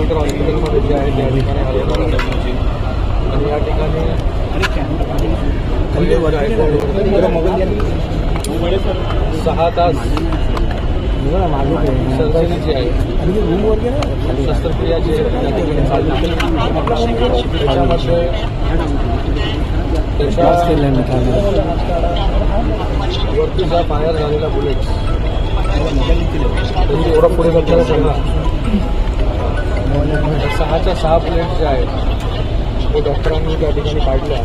Computer हॉस्पिटलमध्ये जे आहे त्या आणि या ठिकाणी आहे शस्त्रक्रिया जी आहे त्या ठिकाणी चालली. त्याच्यामध्ये त्याच्या वरती ज्या फायर झालेल्या बुलेट त्यांची एवढं पुढे जाताना सांगा सहाच्या सहा बुलेट जे आहेत ते डॉक्टरांनी त्या ठिकाणी काढल्या.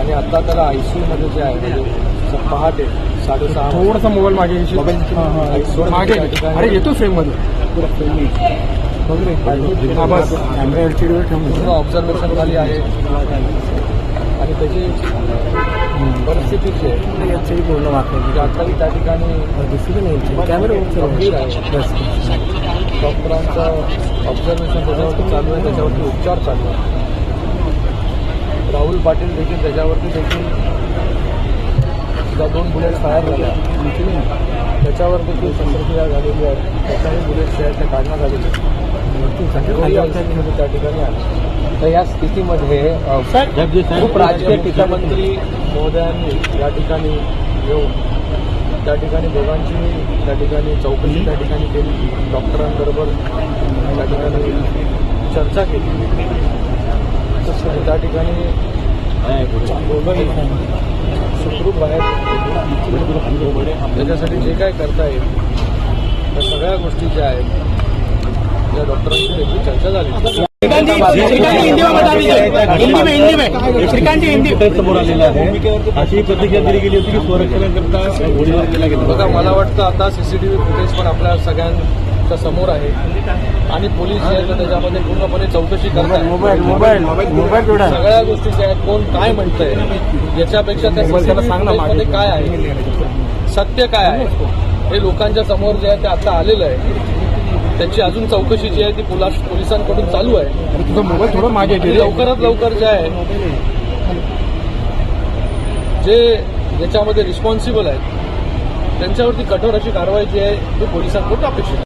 आणि आता त्याला आय सी मध्ये जे आहे म्हणजे पहाटे साडेसहा थोडासा मोबाईल मागे? हा, हा. अरे येतो फ्रेममध्ये. बस. कॅमेरा एलसीडी वर ठेवून पूर्ण ऑब्झर्वेशन खाली आहे. आणि त्याची परिस्थिती जी आहे पूर्ण वाकली ती आताही त्या ठिकाणी दिसली नाही कॅमेरा आहे. बस. डॉक्टरांचं ऑब्झर्वेशन त्याच्यावरती चालू आहे त्याच्यावरती उपचार चालू आहे. राहुल पाटील देखील त्याच्यावरती देखील ज्या दोन बुलेट फायर झाल्या. त्याच्यावर देखील शस्त्रक्रिया झालेली आहे. त्याच्याही बुलेट जे आहेत त्या काढण्यात आलेले आहेत. त्या ठिकाणी आले तर या स्थितीमध्ये खूप राजकीय टीकामंत्री महोदयांनी या ठिकाणी येऊन त्या ठिकाणी दोघांची त्या ठिकाणी चौकशी त्या ठिकाणी केली. डॉक्टरांबरोबर त्या ठिकाणी चर्चा केली. तसं त्या ठिकाणी दोघंही सुखरूप बाहेर. त्याच्यासाठी जे काय करता येईल त्या सगळ्या गोष्टी ज्या आहेत त्या डॉक्टरांशी त्याची चर्चा झाली. समोर आलेला आहे. अशी प्रतिक्रिया दिली गेली होती की संरक्षणाकरता गोळीबार केला गेला. बघा मला वाटतं आता सीसीटीव्ही फुटेज पण आपल्या सगळ्यांच्या समोर आहे. आणि पोलीस जे आहेत त्याच्यामध्ये पूर्णपणे चौकशी करतात मोबाईल मोबाईल मोबाईल जोडा सगळ्या गोष्टी ज्या आहेत कोण काय म्हणतंय याच्यापेक्षा त्या त्याला सांग ना CCTV मागे. मध्ये काय आहे? सत्य काय आहे? हे लोकांच्या समोर जे आहे ते आता आलेलं आहे. त्याची अजून चौकशी जी आहे ती पोलास पोलिसांकडून चालू आहे तुझा मोबाईल थोडा मागे. लवकरात लवकर जे आहे जे याच्यामध्ये रिस्पॉन्सिबल आहेत त्यांच्यावरती कठोर अशी कारवाई जी आहे ती पोलिसांकडून अपेक्षित आहे